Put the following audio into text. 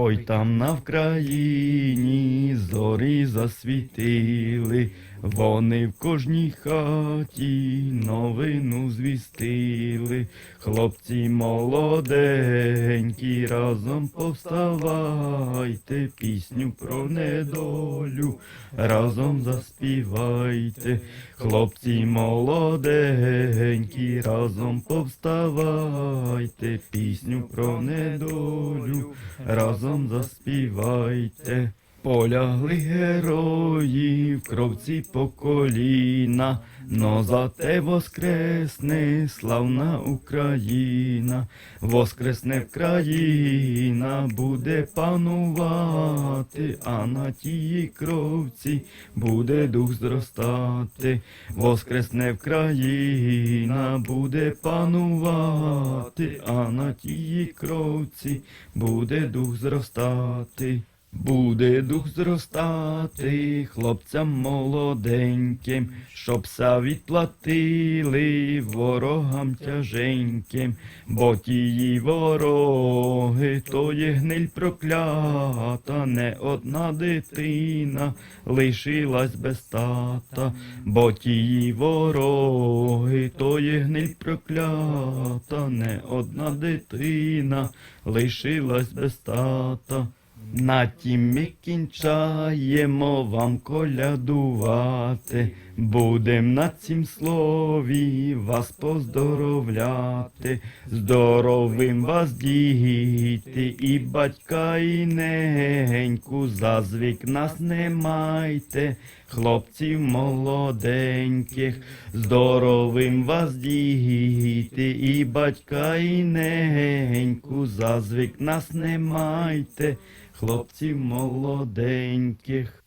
Ой там на Вкраїні зорі засвітили, вони в кожній хаті новину звістили. Хлопці молоденькі, разом повставайте, пісню про недолю, разом заспівайте. Хлопці молоденькі, разом повставайте, пісню про недолю, разом заспівайте. Полягли герої в кровці по коліна, но зате воскресне славна Україна, воскресне країна буде панувати, а на тій кровці буде дух зростати, воскресне країна буде панувати, а на тій кровці буде дух зростати. Буде дух зростати хлопцям молоденьким, щоб са відплатили ворогам тяженьким, бо тії вороги, то є гниль проклята, не одна дитина лишилась без тата, бо тії вороги, то є гниль проклята, не одна дитина лишилась без тата. На тім ми кінчаємо вам колядувати, будем на цім слові вас поздоровляти, здоровим вас діти, і батька, і неньку, зазвик нас не майте, хлопців молоденьких, здоровим вас діти, і батька, і неньку, зазвик нас не майте, хлопців молоденьких.